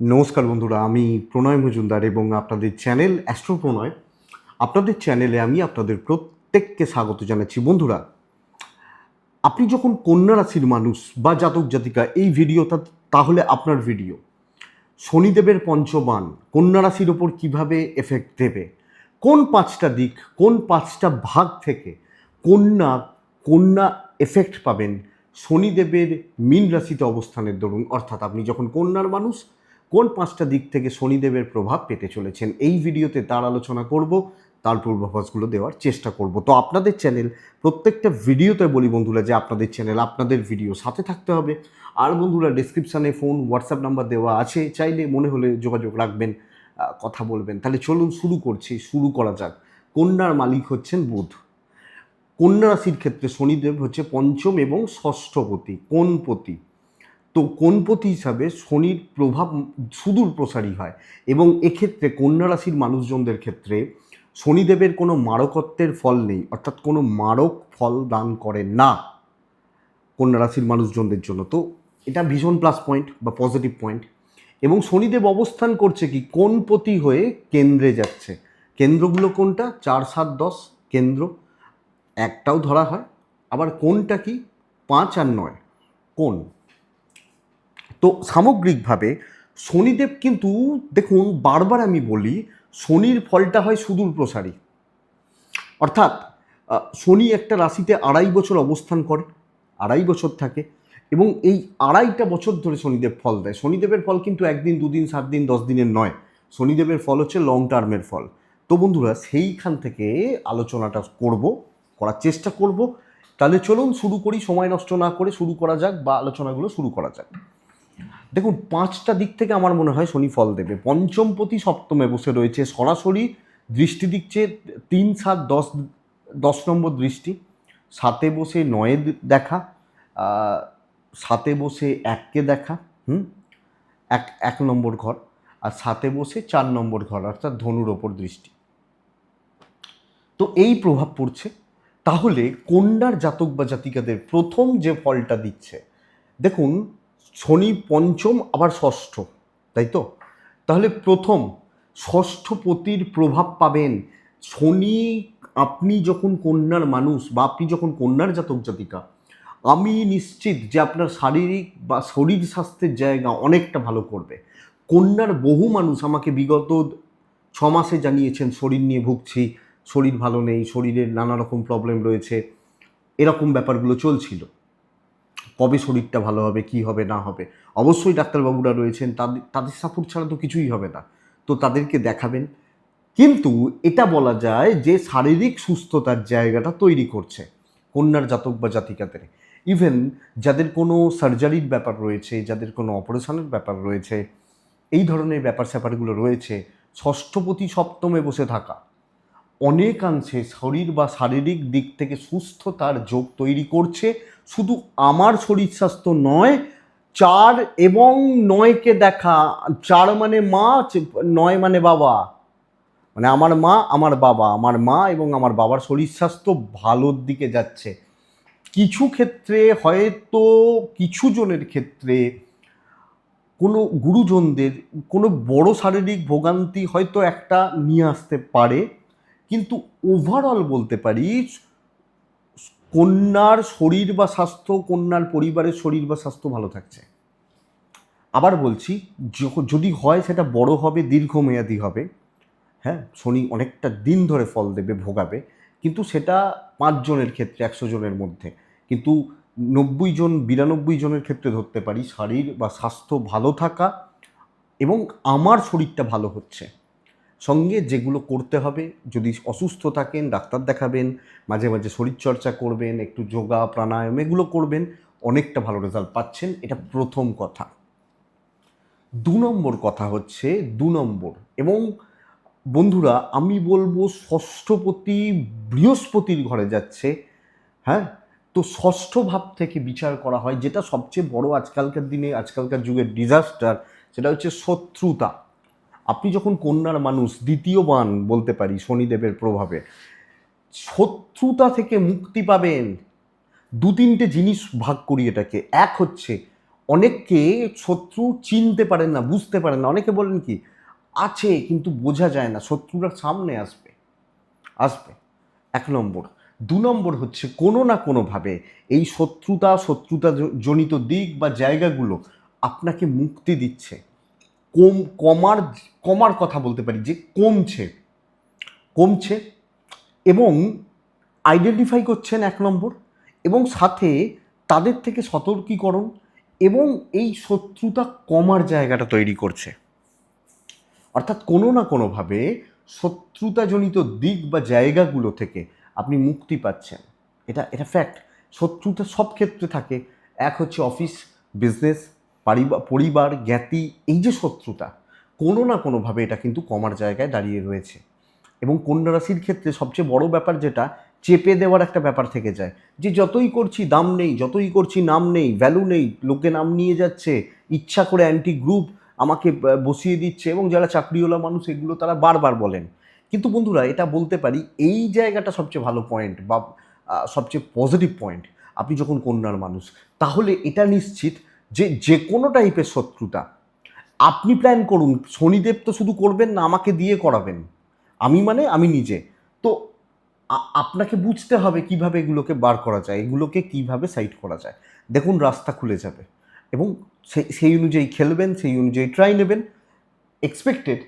নমস্কার বন্ধুরা, আমি প্রণয় মজুমদার এবং আপনাদের চ্যানেল অ্যাস্ট্রো প্রণয় আপনাদের চ্যানেলে আমি আপনাদের প্রত্যেককে স্বাগত জানাচ্ছি। বন্ধুরা, আপনি যখন কন্যা রাশির মানুষ বা জাতক জাতিকা, এই ভিডিওটা তাহলে আপনার ভিডিও শনিদেবের পঞ্চবান, কন্যা রাশির ওপর কীভাবে এফেক্ট দেবে? কোন পাঁচটা দিক, কোন পাঁচটা ভাগ থেকে কন্যা কন্যা এফেক্ট পাবেন? শনিদেবের মীন রাশিতে অবস্থানের দরুন, অর্থাৎ আপনি যখন কন্যার মানুষ কোন পাঁচটা দিক থেকে শনিদেবের প্রভাব পেতে চলেছেন? এই ভিডিওতে তার আলোচনা করব, তার পূর্বাভাসগুলো দেওয়ার চেষ্টা করব। তো আপনাদের চ্যানেল, প্রত্যেকটা ভিডিওতে বলি বন্ধুরা যে আপনাদের চ্যানেল, আপনাদের ভিডিও সাথে থাকতে হবে। আর বন্ধুরা ডিসক্রিপশানে ফোন হোয়াটসঅ্যাপ নাম্বার দেওয়া আছে। চাইলে মনে হলে যোগাযোগ রাখবেন কথা বলবেন। তাহলে চলুন শুরু করছি, শুরু করা যাক। কন্যার মালিক হচ্ছেন বুধ। কন্যা রাশির ক্ষেত্রে শনিদেব হচ্ছে পঞ্চম এবং ষষ্ঠপতি কোনপতি তো কোনপতি হিসাবে শনির প্রভাব সুদূর প্রসারী হয়? এবং এক্ষেত্রে কন্যা রাশির মানুষজনদের ক্ষেত্রে শনিদেবের কোনো মারকত্বের ফল নেই, অর্থাৎ কোনো মারক ফল দান করে না কন্যা রাশির মানুষজনদের জন্য। তো এটা ভীষণ প্লাস পয়েন্ট বা পজিটিভ পয়েন্ট এবং শনিদেব অবস্থান করছে কি? কোনপতি হয়ে কেন্দ্রে যাচ্ছে? কেন্দ্রগুলো কোনটা? চার, সাত, দশ কেন্দ্র। একটাও ধরা হয়। আবার কোনটা কি? পাঁচ আর নয়। কোন? তো সামগ্রিকভাবে শনিদেব কিন্তু, দেখুন, বারবার আমি বলি, শনির ফলটা হয় সুদূর প্রসারী। অর্থাৎ শনি একটা রাশিতে আড়াই বছর অবস্থান করে, আড়াই বছর থাকে এবং এই আড়াইটা বছর ধরে শনিদেব ফল দেয়। শনিদেবের ফল কিন্তু একদিন, দুদিন, সাত দিন, দশ দিনের নয়। শনিদেবের ফল হচ্ছে লং টার্মের ফল। তো বন্ধুরা, সেইখান থেকে আলোচনাটা করব, করার চেষ্টা করব। তাহলে চলুন শুরু করি, সময় নষ্ট না করে শুরু করা যাক বা আলোচনাগুলো শুরু করা যাক। দেখুন, পাঁচটা দিক থেকে আমার মনে হয় শনি ফল দেবে। পঞ্চমপতি সপ্তমে বসে রয়েছে সরাসরি দৃষ্টি দিচ্ছে তিন সাত দশ দশ নম্বর দৃষ্টি। সাতে বসে নয়ে দেখা সাতে বসে এককে দেখা, হুম, এক এক নম্বর ঘর, আর সাতে বসে চার নম্বর ঘর, অর্থাৎ ধনুর ওপর দৃষ্টি। তো এই প্রভাব পড়ছে। তাহলে কন্যার জাতক বা জাতিকাদের প্রথম যে ফলটা দিচ্ছে, দেখুন শনি পঞ্চম, আবার ষষ্ঠ, তাই তো? তাহলে প্রথম ষষ্ঠপতির প্রভাব পাবেন। শনি, আপনি যখন কন্যার মানুষ বা আপনি যখন কন্যার জাতক জাতিকা, আমি নিশ্চিত যে আপনার শারীরিক বা শরীর স্বাস্থ্যের জায়গা অনেকটা ভালো করবে। কন্যার বহু মানুষ আমাকে বিগত ছ মাসে জানিয়েছেন, শরীর নিয়ে ভুগছি, শরীর ভালো নেই, শরীরের নানা রকম প্রবলেম রয়েছে। এরকম ব্যাপারগুলো চলছিল। কবে শরীরটা ভালো হবে, কি হবে, না হবে। অবশ্যই ডাক্তারবাবুরা রয়েছেন তাদের তাদের সাপোর্ট ছাড়া তো কিছুই হবে না। তো তাদেরকে দেখাবেন। কিন্তু এটা বলা যায় যে শারীরিক সুস্থতার জায়গাটা তৈরি করছে কন্যার জাতক বা জাতিকাদের। ইভেন যাদের কোনো সার্জারির ব্যাপার রয়েছে, যাদের কোনো অপারেশনের ব্যাপার রয়েছে, এই ধরনের ব্যাপার স্যাপারগুলো রয়েছে, ষষ্ঠপতি সপ্তমে বসে থাকা অনেকাংশে শরীর বা শারীরিক দিক থেকে সুস্থতার যোগ তৈরি করছে। শুধু আমার শরীর স্বাস্থ্য নয়, চার এবং নয়কে দেখা, চার মানে মা, নয় মানে বাবা। মানে আমার মা, আমার বাবা, আমার মা এবং আমার বাবার শরীর স্বাস্থ্য ভালোর দিকে যাচ্ছে। কিছু ক্ষেত্রে হয়তো কিছু জনের ক্ষেত্রে কোনো গুরুজনদের কোনো বড় শারীরিক ভোগান্তি হয়তো একটা নিয়ে আসতে পারে। কিন্তু ওভারঅল বলতে পারি, কন্যার শরীর বা স্বাস্থ্য, কন্যার পরিবারের শরীর বা স্বাস্থ্য ভালো থাকছে। আবার বলছি যদি হয় সেটা বড় হবে, দীর্ঘমেয়াদী হবে হ্যাঁ শনি অনেকটা দিন ধরে ফল দেবে, ভোগাবে, কিন্তু সেটা পাঁচজনের ক্ষেত্রে, একশো জনের মধ্যে। কিন্তু নব্বই জন, বিরানব্বই জনের ক্ষেত্রে ধরতে পারি, শরীর বা স্বাস্থ্য ভালো থাকা এবং আমার শরীরটা ভালো হচ্ছে। সঙ্গে যেগুলো করতে হবে, যদি অসুস্থ থাকেন, ডাক্তার দেখাবেন, মাঝে মাঝে শরীরচর্চা করবেন, একটু যোগা, প্রাণায়াম এগুলো করবেন, অনেকটা ভালো রেজাল্ট পাচ্ছেন। এটা প্রথম কথা। দু নম্বর কথা হচ্ছে, দু নম্বর। এবং বন্ধুরা, আমি বলব ষষ্ঠপতি বৃহস্পতির ঘরে যাচ্ছে হ্যাঁ? তো ষষ্ঠ ভাব থেকে বিচার করা হয়, যেটা সবচেয়ে বড় আজকালকার দিনে, আজকালকার যুগের ডিজাস্টার সেটা হচ্ছে শত্রুতা। আপনি যখন কন্যার মানুষ দ্বিতীয় বান বলতে পারি শনিদেবের প্রভাবে, শত্রুতা থেকে মুক্তি পাবেন। দু তিনটে জিনিস ভাগ করি এটাকে। এক হচ্ছে, অনেককে শত্রু চিনতে পারেন না, বুঝতে পারেন না। অনেকে বলেন কি, আছে, কিন্তু বোঝা যায় না, শত্রুরা সামনে আসবে। আসবে। এক নম্বর। দু নম্বর হচ্ছে, কোনো না কোনোভাবে এই শত্রুতা শত্রুতা জনিত দিক বা জায়গাগুলো আপনাকে মুক্তি দিচ্ছে। কম, কমার কমার কথা বলতে পারি যে কমছে। কমছে এবং আইডেন্টিফাই করছেন এক নম্বর এবং সাথে তাদের থেকে সতর্কীকরণ এবং এই শত্রুতা কমার জায়গাটা তৈরি করছে। অর্থাৎ কোনো না কোনোভাবে শত্রুতাজনিত দিক বা জায়গাগুলো থেকে আপনি মুক্তি পাচ্ছেন। এটা এটা ফ্যাক্ট শত্রুতা সব ক্ষেত্রে থাকে। এক হচ্ছে অফিস বিজনেস পরিবার, জ্ঞাতি, এই যে শত্রুতা, কোনো না কোনোভাবে এটা কিন্তু কমার জায়গায় দাঁড়িয়ে রয়েছে। এবং কন্যা রাশির ক্ষেত্রে সবচেয়ে বড় ব্যাপার যেটা, চেপে দেওয়ার একটা ব্যাপার থেকে যায়। যে যতই করছি দাম নেই, যতই করছি নাম নেই ভ্যালু নেই, লোকে নাম নিয়ে যাচ্ছে, ইচ্ছা করে অ্যান্টি গ্রুপ আমাকে বসিয়ে দিচ্ছে এবং যারা চাকরিওয়ালা মানুষ এগুলো তারা বারবার বলেন। কিন্তু বন্ধুরা, এটা বলতে পারি, এই জায়গাটা সবচেয়ে ভালো পয়েন্ট বা সবচেয়ে পজিটিভ পয়েন্ট আপনি যখন কন্যার মানুষ, তাহলে এটা নিশ্চিত যে যে কোনো টাইপের শত্রুতা। আপনি প্ল্যান করুন, শনিদেব তো শুধু করবেন না, আমাকে দিয়ে করাবেন। আমি মানে আমি নিজে। তো আপনাকে বুঝতে হবে কীভাবে এগুলোকে বার করা যায়, এগুলোকে কীভাবে সাইড করা যায়। দেখুন, রাস্তা খুলে যাবে। এবং সেই অনুযায়ী খেলবেন, সেই অনুযায়ী ট্রাই নেবেন। এক্সপেক্টেড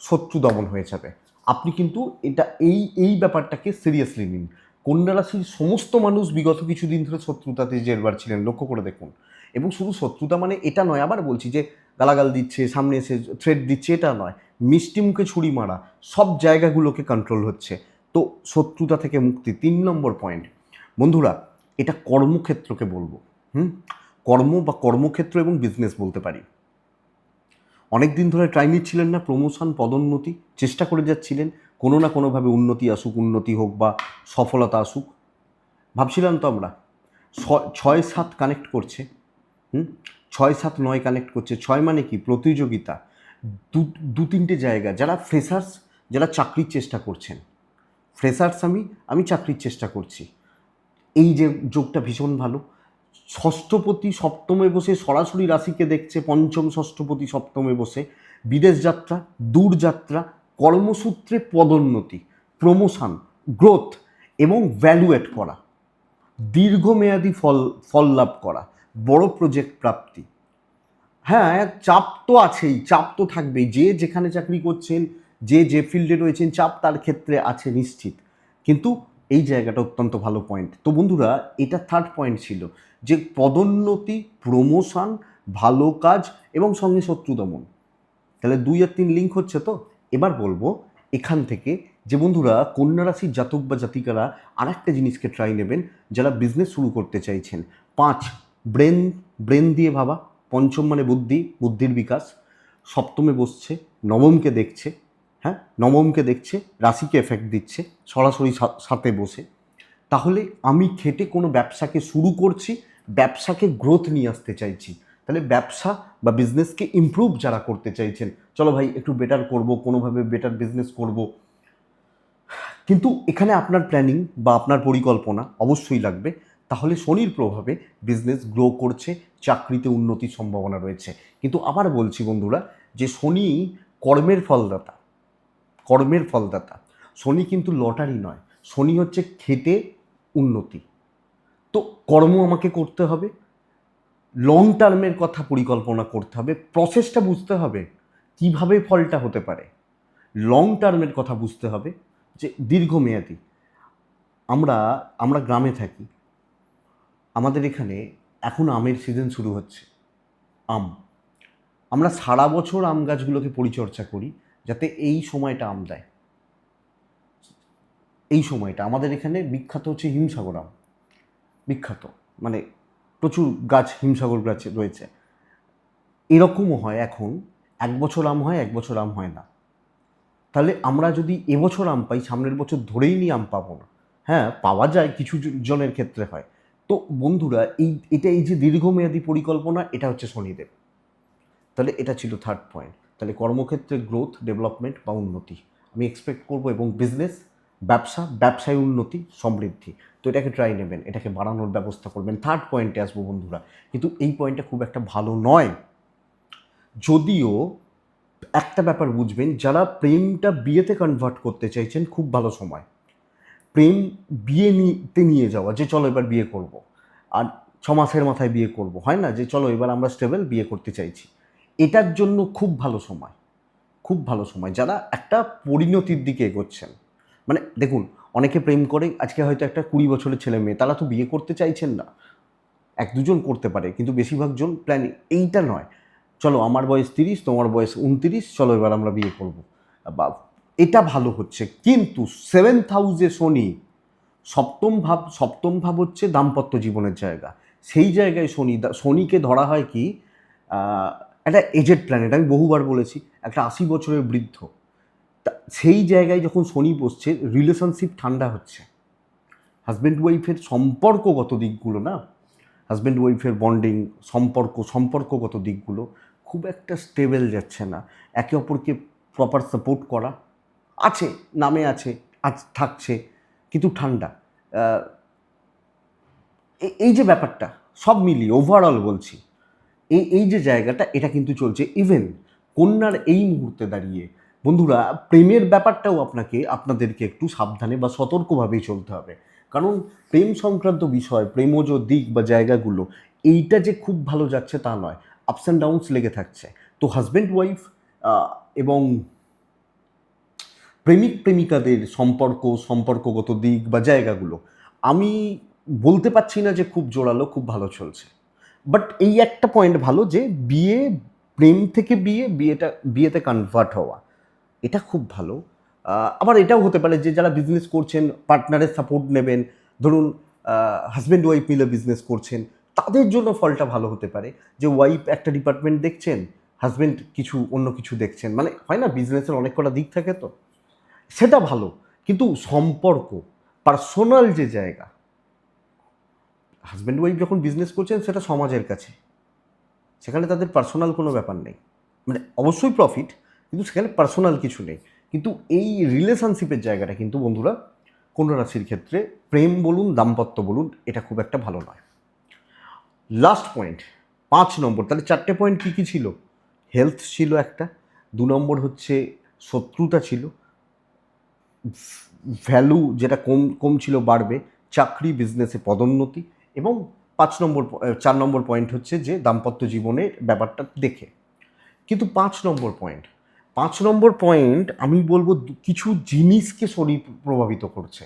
শত্রু দমন হয়ে যাবে। আপনি কিন্তু এটা, এই এই ব্যাপারটাকে সিরিয়াসলি নিন। কন্যা রাশির সমস্ত মানুষ বিগত কিছুদিন ধরে শত্রুতাতে জেরবার ছিলেন, লক্ষ্য করে দেখুন। এবং শুধু শত্রুতা মানে এটা নয়, আবার বলছি যে গালাগাল দিচ্ছে, সামনে এসে থ্রেড দিচ্ছে, এটা নয়। মিষ্টি মুখে ছুরি মারা, সব জায়গাগুলোকে কন্ট্রোল হচ্ছে। তো শত্রুতা থেকে মুক্তি, তিন নম্বর পয়েন্ট বন্ধুরা, এটা কর্মক্ষেত্রকে বলব। হুম? কর্ম বা কর্মক্ষেত্র এবং বিজনেস বলতে পারি। অনেক দিন ধরে ট্রাই নিচ্ছিলেন না প্রমোশন পদোন্নতি, চেষ্টা করে যাচ্ছিলেন। কোনো না কোনোভাবে উন্নতি আসুক, উন্নতি হোক বা সফলতা আসুক। ভাবছিলাম তো আমরা ছয় সাত কানেক্ট করছে। হুম? ছয় সাত নয় কানেক্ট করছে। ছয় মানে কি? প্রতিযোগিতা। দু দু তিনটে জায়গা। যারা ফ্রেশার্স যারা চাকরির চেষ্টা করছেন। ফ্রেশার্স আমি আমি চাকরির চেষ্টা করছি। এই যে যোগটা ভীষণ ভালো। ষষ্ঠপতি সপ্তমে বসে সরাসরি রাশিকে দেখছে, পঞ্চম ষষ্ঠপতি সপ্তমে বসে। বিদেশ যাত্রা দূরযাত্রা কর্মসূত্রে পদোন্নতি প্রমোশন গ্রোথ এবং ভ্যালু ভ্যালুয়েট করা। দীর্ঘমেয়াদী ফল ফল লাভ করা। বড় প্রজেক্ট প্রাপ্তি। হ্যাঁ চাপ তো আছেই, চাপ তো থাকবেই। যে যেখানে চাকরি করছেন, যে যে ফিল্ডে রয়েছেন, চাপ তার ক্ষেত্রে আছে নিশ্চিত। কিন্তু এই জায়গাটা অত্যন্ত ভালো পয়েন্ট তো বন্ধুরা, এটা থার্ড পয়েন্ট ছিল যে পদোন্নতি প্রমোশন ভালো কাজ এবং সঙ্গে শত্রু দমন। তাহলে দুই আর তিন লিঙ্ক হচ্ছে তো? এবার বলব এখান থেকে যে বন্ধুরা, কন্যা রাশির জাতক বা জাতিকারা আর একটা জিনিসকে ট্রাই নেবেন, যারা বিজনেস শুরু করতে চাইছেন। পাঁচ ব্রেন ব্রেন দিয়ে ভাবা, পঞ্চম মানে বুদ্ধি, বুদ্ধির বিকাশ। সপ্তমে বসছে, নবমকে দেখছে হ্যাঁ? নবমকে দেখছে, রাশিকে এফেক্ট দিচ্ছে, সরাসরি সাথে বসে। তাহলে আমি খেটে কোনো ব্যবসাকে শুরু করছি, ব্যবসাকে গ্রোথ নিয়ে আসতে চাইছি। তাহলে ব্যবসা বা বিজনেসকে ইমপ্রুভ যারা করতে চাইছেন, চলো ভাই একটু বেটার করব, কোনোভাবে বেটার বিজনেস করব। কিন্তু এখানে আপনার প্ল্যানিং বা আপনার পরিকল্পনা অবশ্যই লাগবে। তাহলে শনির প্রভাবে বিজনেস গ্রো করছে, চাকরিতে উন্নতির সম্ভাবনা রয়েছে। কিন্তু আবার বলছি বন্ধুরা যে শনি কর্মের ফলদাতা কর্মের ফলদাতা। শনি কিন্তু লটারি নয়, শনি হচ্ছে খেটে উন্নতি। তো কর্ম আমাকে করতে হবে লং টার্মের কথা পরিকল্পনা করতে হবে প্রসেসটা বুঝতে হবে, কীভাবে ফলটা হতে পারে। লং টার্মের কথা বুঝতে হবে যে দীর্ঘমেয়াদী, আমরা আমরা গ্রামে থাকি আমাদের এখানে এখন আমের সিজন শুরু হচ্ছে, আম। আমরা সারা বছর আম গাছগুলোকে পরিচর্যা করি যাতে এই সময়টা আম দেয়। এই সময়টা আমাদের এখানে বিখ্যাত হচ্ছে হিমসাগর আম। বিখ্যাত মানে প্রচুর গাছ হিমসাগর গাছ রয়েছে। এরকমও হয় এখন, এক বছর আম হয়, এক বছর আম হয় না। তাহলে আমরা যদি এবছর আম পাই, সামনের বছর ধরেই নিয়ে আম পাবো না। হ্যাঁ পাওয়া যায় কিছু জনের ক্ষেত্রে হয়। তো বন্ধুরা, এই, এটা এই যে দীর্ঘমেয়াদী পরিকল্পনা, এটা হচ্ছে শনিদেব। তাহলে এটা ছিল থার্ড পয়েন্ট তাহলে কর্মক্ষেত্রে গ্রোথ ডেভেলপমেন্ট বা উন্নতি। আমি এক্সপেক্ট করব এবং বিজনেস ব্যবসা, ব্যবসায় উন্নতি, সমৃদ্ধি। তো এটাকে ট্রাই নেবেন, এটাকে বাড়ানোর ব্যবস্থা করবেন। থার্ড পয়েন্টে আসব বন্ধুরা। কিন্তু এই পয়েন্টটা খুব একটা ভালো নয়। যদিও একটা ব্যাপার বুঝবেন, যারা প্রেমটা বিয়েতে কনভার্ট করতে চাইছেন, খুব ভালো সময়। প্রেম বিয়ে নিতে নিয়ে যাওয়া, যে চলো এবার বিয়ে করব। আর ছ মাসের মাথায় বিয়ে করব, হয় না? যে চলো এবার আমরা স্টেবল বিয়ে করতে চাইছি। এটার জন্য খুব ভালো সময়, খুব ভালো সময়। যারা একটা পরিণতির দিকে এগোচ্ছেন মানে দেখুন, অনেকে প্রেম করে, আজকে হয়তো একটা কুড়ি বছরের ছেলে মেয়ে, তারা তো বিয়ে করতে চাইছেন না। এক দুজন করতে পারে, কিন্তু বেশিরভাগ জন প্ল্যান এইটা নয়। চলো, আমার বয়স তিরিশ, তোমার বয়স উনতিরিশ চলো এবার আমরা বিয়ে করব। বা এটা ভালো হচ্ছে। কিন্তু সেভেন্থ হাউসে শনি সপ্তম ভাব সপ্তম ভাব হচ্ছে দাম্পত্য জীবনের জায়গা। সেই জায়গায় শনি, শনিকে ধরা হয় কি? একটা এজেড প্ল্যানেট আমি বহুবার বলেছি, একটা আশি বছরের বৃদ্ধ। সেই জায়গায় যখন শনি বসছে রিলেশনশিপ ঠান্ডা হচ্ছে। হাজব্যান্ড ওয়াইফের সম্পর্কগত দিকগুলো না? হাজব্যান্ড ওয়াইফের বন্ডিং সম্পর্ক, সম্পর্কগত দিকগুলো খুব একটা স্টেবল যাচ্ছে না। একে অপরকে প্রপার সাপোর্ট করা। আছে, নামে আছে, আজ থাকছে, কিন্তু ঠান্ডা। এই যে ব্যাপারটা, সব মিলিয়ে ওভারঅল বলছি এই এই যে জায়গাটা, এটা কিন্তু চলছে ইভেন কন্যার এই মুহূর্তে দাঁড়িয়ে। বন্ধুরা, প্রেমের ব্যাপারটাও আপনাকে, আপনাদেরকে একটু সাবধানে বা সতর্কভাবেই চলতে হবে। কারণ প্রেম সংক্রান্ত বিষয়, প্রেমজ দিক বা জায়গাগুলো, এইটা যে খুব ভালো যাচ্ছে তা নয়। আপস অ্যান্ড ডাউনস লেগে থাকছে। তো হাজব্যান্ড ওয়াইফ এবং প্রেমিক প্রেমিকাদের সম্পর্ক, সম্পর্কগত দিক বা জায়গাগুলো, আমি বলতে পারছি না যে খুব জোরালো, খুব ভালো চলছে। বাট এই একটা পয়েন্ট ভালো যে বিয়ে, প্রেম থেকে বিয়ে, বিয়েটা, বিয়েতে কনভার্ট হওয়া, এটা খুব ভালো। আবার এটাও হতে পারে যে যারা বিজনেস করছেন পার্টনারের সাপোর্ট নেবেন, ধরুন হাজব্যান্ড ওয়াইফ মিলে বিজনেস করছেন, তাদের জন্য ফলটা ভালো হতে পারে। যে ওয়াইফ একটা ডিপার্টমেন্ট দেখছেন হাজব্যান্ড কিছু, অন্য কিছু দেখছেন মানে হয় না বিজনেসের অনেক কটা দিক থাকে তো। সেটা ভালো, কিন্তু সম্পর্ক পার্সোনাল যে জায়গা হাজব্যান্ড ওয়াইফ যখন বিজনেস করছেন সেটা সমাজের কাছে, সেখানে তাদের পার্সোনাল কোনো ব্যাপার নেই। মানে অবশ্যই প্রফিট কিন্তু সেখানে পার্সোনাল কিছু নেই। কিন্তু এই রিলেশনশিপের জায়গাটা কিন্তু বন্ধুরা, কোনো রাশির ক্ষেত্রে প্রেম বলুন, দাম্পত্য বলুন, এটা খুব একটা ভালো নয়। লাস্ট পয়েন্ট পাঁচ নম্বর, তাহলে চারটে পয়েন্ট কী কী ছিল? হেলথ ছিল একটা, দু নম্বর হচ্ছে শত্রুতা ছিল ভ্যালু যেটা কম কম ছিল বাড়বে, চাকরি বিজনেসে পদোন্নতি এবং পাঁচ নম্বর, চার নম্বর পয়েন্ট হচ্ছে যে দাম্পত্য জীবনের ব্যাপারটা দেখে। কিন্তু পাঁচ নম্বর পয়েন্ট পাঁচ নম্বর পয়েন্ট আমি বলব কিছু জিনিসকে শরীর প্রভাবিত করছে।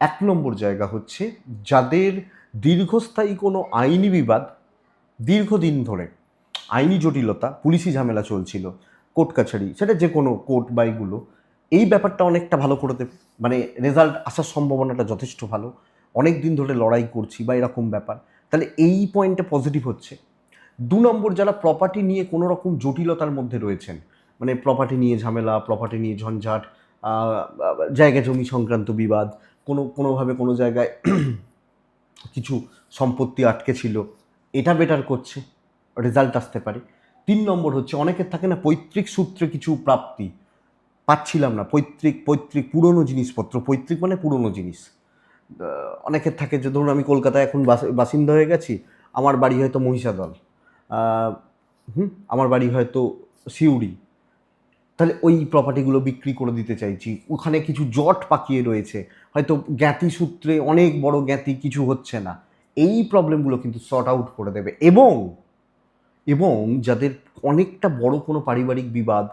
এক নম্বর জায়গা হচ্ছে যাদের দীর্ঘস্থায়ী কোনো আইনি বিবাদ দীর্ঘদিন ধরে, আইনি জটিলতা, পুলিশি ঝামেলা চলছিল, কোর্ট কাছারি, সেটা যে কোনো কোর্ট বা এগুলো এই ব্যাপারটা অনেকটা ভালো করে দেবে মানে রেজাল্ট আসার সম্ভাবনাটা যথেষ্ট ভালো। অনেক দিন ধরে লড়াই করছি বা এরকম ব্যাপার। তাহলে এই পয়েন্টটা পজিটিভ হচ্ছে। দু নম্বর যারা প্রপার্টি নিয়ে কোনো রকম জটিলতার মধ্যে রয়েছেন মানে প্রপার্টি নিয়ে ঝামেলা প্রপার্টি নিয়ে ঝঞ্ঝাট জায়গা জমি সংক্রান্ত বিবাদ, কোনো, কোনোভাবে কোনো জায়গায় কিছু সম্পত্তি আটকে ছিল, এটা বেটার করছে রেজাল্ট আসতে পারে। তিন নম্বর হচ্ছে অনেকের থাকে না পৈতৃক সূত্রে কিছু প্রাপ্তি পাচ্ছিলাম না। পৈতৃক পৈতৃক পুরনো জিনিসপত্র, পৈতৃক মানে পুরনো জিনিস। অনেকের থাকে যে, ধরুন আমি কলকাতায় এখন বাস- বাসিন্দা হয়ে গেছি, আমার বাড়ি হয়তো মহিষাদল। হুম, আমার বাড়ি হয়তো সিউড়ি। তাহলে ওই প্রপার্টিগুলো বিক্রি করে দিতে চাইছি। ওখানে কিছু জট পাকিয়ে রয়েছে। হয়তো জ্ঞাতি সূত্রে অনেক বড় জ্ঞাতি কিছু হচ্ছে না। এই প্রবলেমগুলো কিন্তু সর্ট আউট করে দেবে। এবং এবং যাদের অনেকটা বড় কোনো পারিবারিক বিবাদ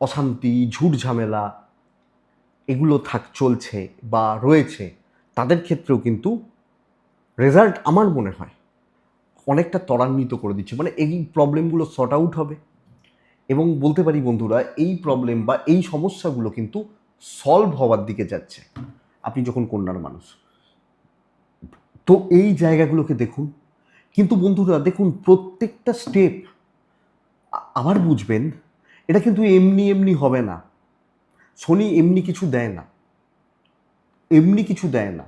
অশান্তি, ঝুট ঝামেলা, এগুলো থাক, চলছে বা রয়েছে, তাদের ক্ষেত্রেও কিন্তু রেজাল্ট আমার মনে হয় অনেকটা ত্বরান্বিত করে দিচ্ছে। মানে এই প্রবলেমগুলো সর্ট আউট হবে। এবং বলতে পারি বন্ধুরা, এই প্রবলেম বা এই সমস্যাগুলো কিন্তু সলভ হওয়ার দিকে যাচ্ছে। আপনি যখন কন্যার মানুষ, তো এই জায়গাগুলোকে দেখুন। কিন্তু বন্ধুরা, দেখুন প্রত্যেকটা স্টেপ আবার বুঝবেন এটা কিন্তু এমনি এমনি হবে না। শনি এমনি কিছু দেয় না। এমনি কিছু দেয় না।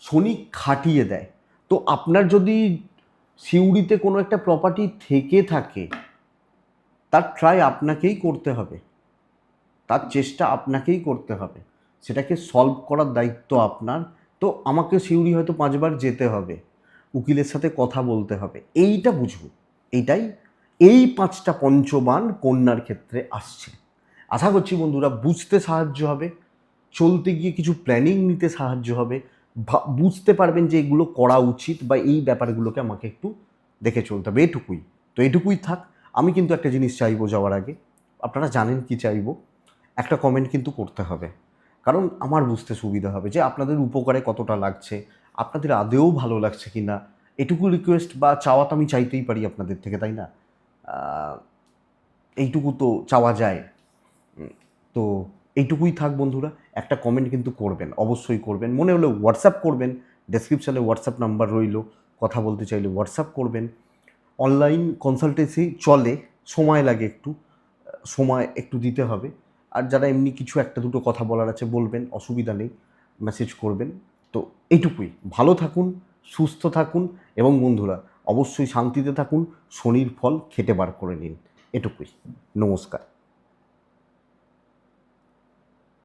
শনি খাটিয়ে দেয়। তো আপনার যদি সিউড়িতে কোনো একটা প্রপার্টি থেকে থাকে, তার ট্রাই আপনাকেই করতে হবে। তার চেষ্টা আপনাকেই করতে হবে। সেটাকে সলভ করার দায়িত্ব আপনার। তো আমাকে সিউড়ি হয়তো পাঁচবার যেতে হবে। উকিলের সাথে কথা বলতে হবে। এইটা বুঝুন এইটাই এই পাঁচটা পঞ্চবান কন্যার ক্ষেত্রে আসছে। আশা করছি বন্ধুরা বুঝতে সাহায্য হবে, চলতে গিয়ে কিছু প্ল্যানিং নিতে সাহায্য হবে বুঝতে পারবেন যে এগুলো করা উচিত বা এই ব্যাপারগুলোকে আমাকে একটু দেখে চলতে হবে। এটুকুই। তো এটুকুই থাক, আমি কিন্তু একটা জিনিস চাইব যাওয়ার আগে। আপনারা জানেন কি চাইব? একটা কমেন্ট কিন্তু করতে হবে। কারণ আমার বুঝতে সুবিধা হবে যে আপনাদের উপকারে কতটা লাগছে, আপনাদের আদেও ভালো লাগছে কি না এটুকু রিকোয়েস্ট বা চাওয়া তো আমি চাইতেই পারি আপনাদের থেকে, তাই না? এইটুকু তো চাওয়া যায়। তো এইটুকুই থাক বন্ধুরা, একটা কমেন্ট কিন্তু করবেন, অবশ্যই করবেন। মনে হলে হোয়াটসঅ্যাপ করবেন ডেসক্রিপশানে হোয়াটসঅ্যাপ নাম্বার রইল, কথা বলতে চাইলে হোয়াটসঅ্যাপ করবেন। অনলাইন কনসালটেন্সি চলে, সময় লাগে একটু, সময় একটু দিতে হবে। আর যারা এমনি কিছু একটা দুটো কথা বলার আছে বলবেন, অসুবিধা নেই মেসেজ করবেন। তো এইটুকুই। ভালো থাকুন, সুস্থ থাকুন এবং বন্ধুরা অবশ্যই শান্তিতে থাকুন শনির ফল খেটে বার করে নিন। এটুকুই। নমস্কার।